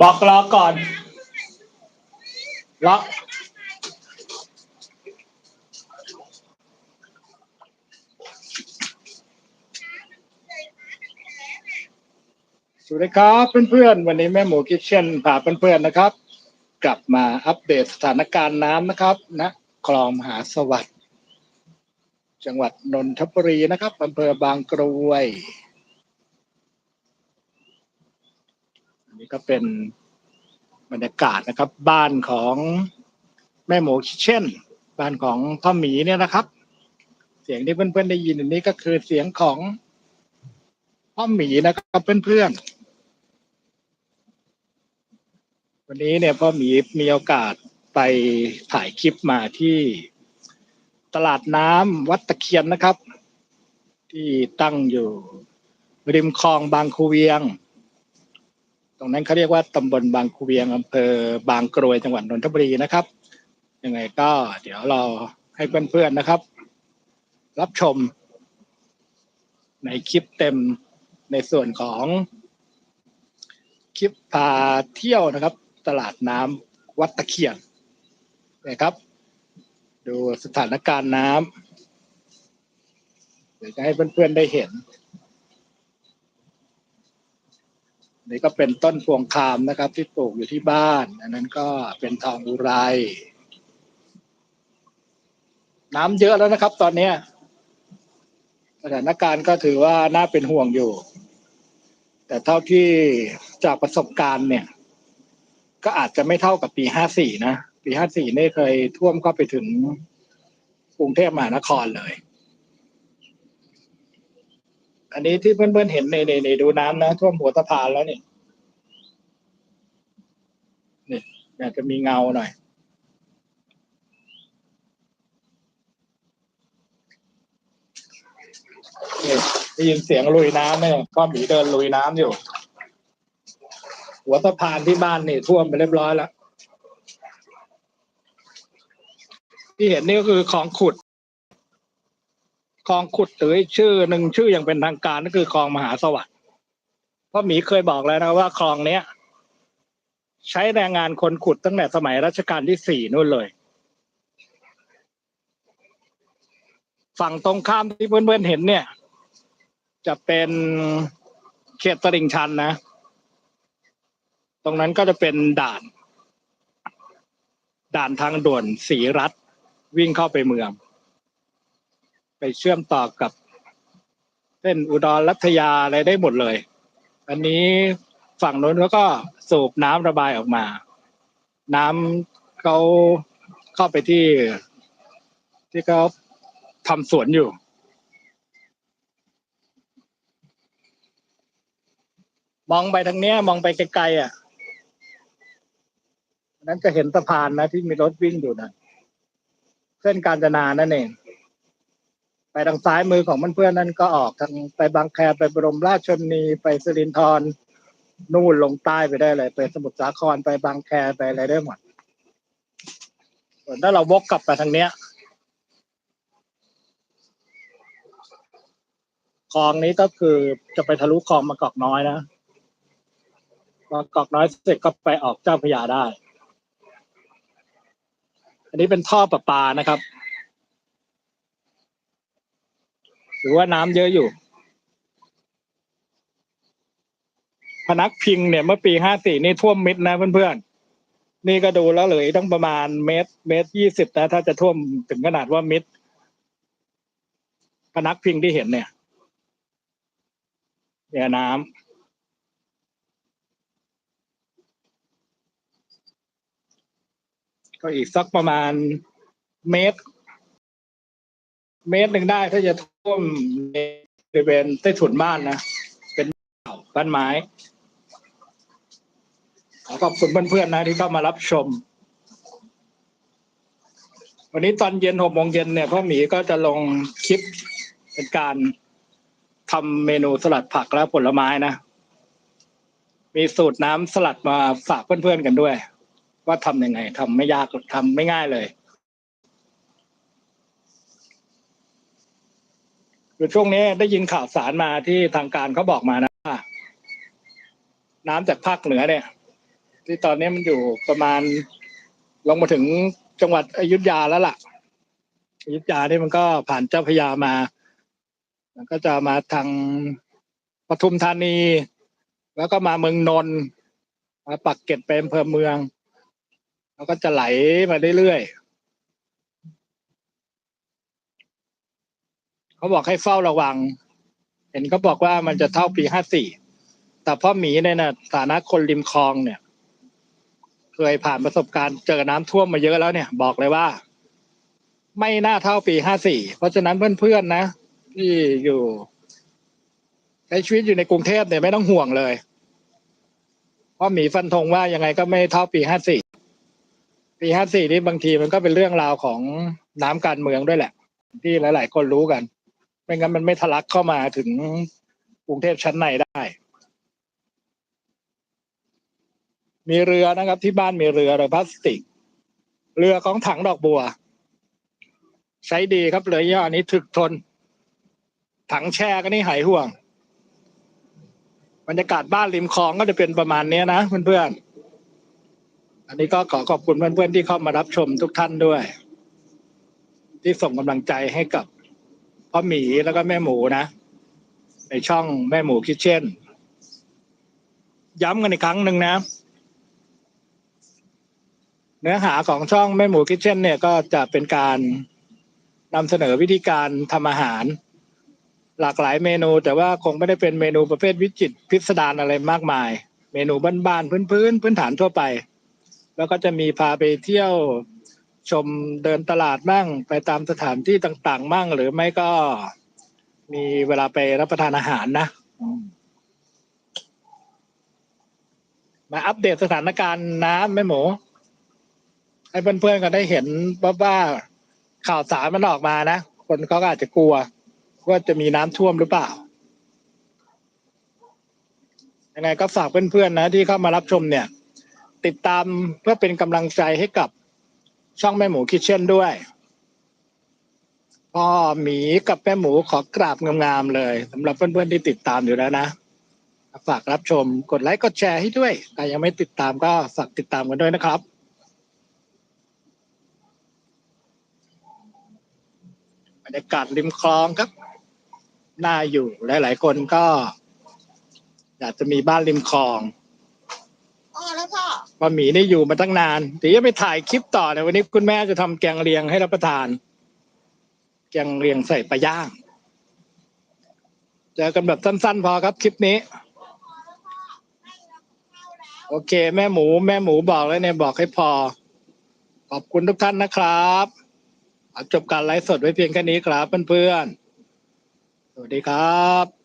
บอกรอก่อนรอกสวัสดีครับเพื่อนๆ วันนี้แม่หมูคิทเช่นพาเพื่อนๆนะครับ กลับมาอัปเดตสถานการณ์น้ำนะครับณคลองมหาสวัสดิ์จังหวัดนนทบุรีนะครับอำเภอบางกรวย อันนี้ก็เป็น บรรยากาศนะครับ บ้านของแม่หมูคิเช่น บ้านของพ่อหมีเนี่ยนะครับ เสียงที่เพื่อนๆได้ยินอันนี้ก็คือเสียงของพ่อหมีนะครับเพื่อนๆวันนี้เนี่ยพ่อหมีมีโอกาสไปถ่ายคลิปมาที่ตลาดน้ำวัดตะเคียนนะครับ ที่ตั้งอยู่ริมคลองบางคูเวียง ตรงนั้นเขาเรียกว่าตำบลบางคูเวียงอำเภอบางกรวยจังหวัดนนทบุรีนะครับยังไงก็เดี๋ยวเราให้เพื่อนๆนะครับ รับชม ในคลิปเต็มในส่วนของ คลิปพาเที่ยวนะครับ ตลาดน้ำวัดตะเคียนนะครับ ดูสถานการณ์น้ำเดี๋ยวจะให้เพื่อนๆได้เห็น นี่ก็เป็นต้นพวงคามนะครับ ที่ปลูกอยู่ที่บ้าน อันนั้นก็เป็นทองอุไร น้ำเยอะแล้วนะครับ ตอนนี้สถานการณ์ก็ถือว่าน่าเป็นห่วงอยู่ แต่เท่าที่จากประสบการณ์เนี่ย ก็อาจจะไม่เท่ากับปีห้าสี่นะ ปีห้าสี่นี่เคยท่วมเข้าไปถึงกรุงเทพมหานครเลย อันนี้ที่เพื่อนๆเห็นในในในดูน้ำนะท่วมหัวสะพานแล้วนี่นี่อาจจะมีเงาหน่อยนี่ได้ยินเสียงลุยน้ำเนี่ยพ่อหมีเดินลุยน้ำอยู่ หัวสะพานที่บ้านนี่ท่วมไปเรียบร้อยแล้วที่เห็นนี่ก็คือคลองขุด คลองขุดหรืออีกชื่อหนึ่งชื่ออย่างเป็นทางการก็คือคลองมหาสวัสดิ์เพราะหมีเคยบอกแล้วนะว่าคลองเนี้ย ใช้แรงงานคนขุดตั้งแต่สมัยรัชกาลที่สี่นู่นเลย ฝั่งตรงข้ามที่เพื่อนๆเห็นเนี่ย จะเป็นเขตตลิ่งชันนะ ตรงนั้นก็จะเป็นด่าน ด่านทางด่วนสีรัฐวิ่งเข้าไปเมือง ไปเชื่อมต่อกับเส้นอุดรรัตยาอะไรได้หมดเลย อันนี้ฝั่งโน้นเขาก็สูบน้ำระบายออกมา น้ำเขาเข้าไปที่ ที่เขาทำสวนอยู่ มองไปทางเนี้ย มองไปไกลๆอะนั้นจะเห็นสะพานนะที่มีรถวิ่งอยู่นะเส้นการจนานั่นเอง ทางซ้ายมือของเพื่อนๆนั่นก็ออกทางไปบางแคไปบรมราชชนนีไปสิรินธรนู่นลงใต้ไปได้เลย ไปสมุทรสาครไปบางแคไปอะไรได้หมดถ้าเราวกกลับไปทางเนี้ยคลองนี้ก็คือจะไปทะลุคลองมากอกน้อยนะมากอกน้อยเสร็จก็ไปออกเจ้าพระยาได้ อันนี้เป็นท่อประปานะครับ หรือว่าน้ำเยอะอยู่ พนักพิงเนี่ยเมื่อปีห้าสี่นี่ท่วมมิดนะเพื่อนๆ นี่ก็ดูแล้วเลยต้องประมาณเมตร เมตรยี่สิบนะถ้าจะท่วมถึงขนาดว่ามิด พนักพิงที่เห็นเนี่ย เนี่ยน้ำก็อีกสักประมาณเมตร เมตรหนึ่งได้ถ้าจะท่วมในบริเวณใต้ถุนบ้านนะ เป็นบ้านไม้ขอขอบคุณเพื่อนๆนะที่เข้ามารับชม วันนี้ตอนเย็นหกโมงเย็นเนี่ยพ่อหมีก็จะลงคลิปเป็นการทำเมนูสลัดผักและผลไม้นะ มีสูตรน้ำสลัดมาฝากเพื่อนๆกันด้วย ว่าทำยังไงทำไม่ยากทำไม่ง่ายเลย คือช่วงนี้ได้ยินข่าวสารมาที่ทางการเขาบอกมานะว่าน้ำจากภาคเหนือเนี่ย ที่ตอนนี้มันอยู่ประมาณลงมาถึงจังหวัดอยุธยาแล้วล่ะอยุธยานี่มันก็ผ่านเจ้าพยามามันก็จะมาทางปทุมธานี แล้วก็มาเมืองนนท์มาปักเกร็ดไปอำเภอเมือง แล้วก็จะไหลมาเรื่อยๆ เขาบอกให้เฝ้าระวัง เห็นเขาบอกว่ามันจะเท่าปีห้าสี่แต่พ่อหมีเนี่ยนะฐานะคนริมคลองเนี่ย เคยผ่านประสบการณ์เจอน้ำท่วมมาเยอะแล้วเนี่ย บอกเลยว่า ไม่น่าเท่าปีห้าสี่เพราะฉะนั้นเพื่อนๆนะที่อยู่ใช้ชีวิตอยู่ในกรุงเทพเนี่ยไม่ต้องห่วงเลยพราะหมีฟันธงว่ายังไงก็ไม่เท่าปีห้าสี่ปีห้าสี่นี่บางทีมันก็เป็นเรื่องราวของน้ำการเมืองด้วยแหละ ที่หลาย ๆ คนรู้กัน ไม่งั้นมันไม่ทะลักเข้ามาถึงกรุงเทพชั้นในได้ มีเรือนะครับ ที่บ้านมีเรือเรือพลาสติก เรือของถังดอกบัว ใช้ดีครับเรือย่ห้อนี้ถึกทน ถังแช่ก็นี่หายห่วงบรรยากาศบ้านริมคลองก็จะเป็นประมาณนี้นะเพื่อนๆอันนี้ก็ขอขอบคุณเพื่อนๆที่เข้ามารับชมทุกท่านด้วย ที่ส่งกำลังใจให้กับ พ่อหมีแล้วก็แม่หมูนะ ในช่องแม่หมูคิทเช่น ย้ำกันอีกครั้งหนึ่งนะ เนื้อหาของช่องแม่หมูคิทเช่นเนี่ยก็จะเป็นการนำเสนอวิธีการทำอาหาร หลากหลายเมนู แต่ว่าคงไม่ได้เป็นเมนูประเภทวิจิตรพิสดารอะไรมากมาย เมนูบ้านๆพื้นพื้นๆพื้นฐานทั่วไป แล้วก็จะมีพาไปเที่ยว ชมเดินตลาดมั่งไปตามสถานที่ต่างๆมั่งหรือไม่ก็มีเวลาไปรับประทานอาหารนะมมาอัปเดตสถานการณ์น้ำแม่หมู ให้เพื่อนๆก็ได้เห็นว่าว่าข่าวสารมันออกมานะ คนเขาก็อาจจะกลัว ว่าจะมีน้ำท่วมหรือเปล่ายังไงก็ฝากเพื่อนๆนะที่เข้ามารับชมเนี่ย ติดตามเพื่อเป็นกำลังใจให้กับ ช่องแม่หมูคิทเช่นด้วยพ่อหมีกับแม่หมูขอกราบงามๆเลยสำหรับเพื่อนๆที่ติดตามอยู่แล้วนะ ฝากรับชมกดไลค์กดแชร์ให้ด้วยแต่ยังไม่ติดตามก็ฝากติดตามกันด้วยนะครับ บรรยากาศริมคลองครับน่าอยู่หลายๆคนก็ อยากจะมีบ้านริมคลองพ่อแล้วพ่อ ป้าหมีนี่อยู่มาตั้งนานเดี๋ยวจะไปถ่ายคลิปต่อในวันนี้คุณแม่จะทำแกงเลียงให้รับประทาน แกงเลียงใส่ปลาย่างเจอกันแบบสั้นๆ พอครับคลิปนี้ โอเค แม่หมู แม่หมูบอกแล้วเนี่ยบอกให้พอ ขอบคุณทุกท่านนะครับจบการไลฟ์สดไว้เพียงแค่นี้ครับเพื่อนๆสวัสดีครับ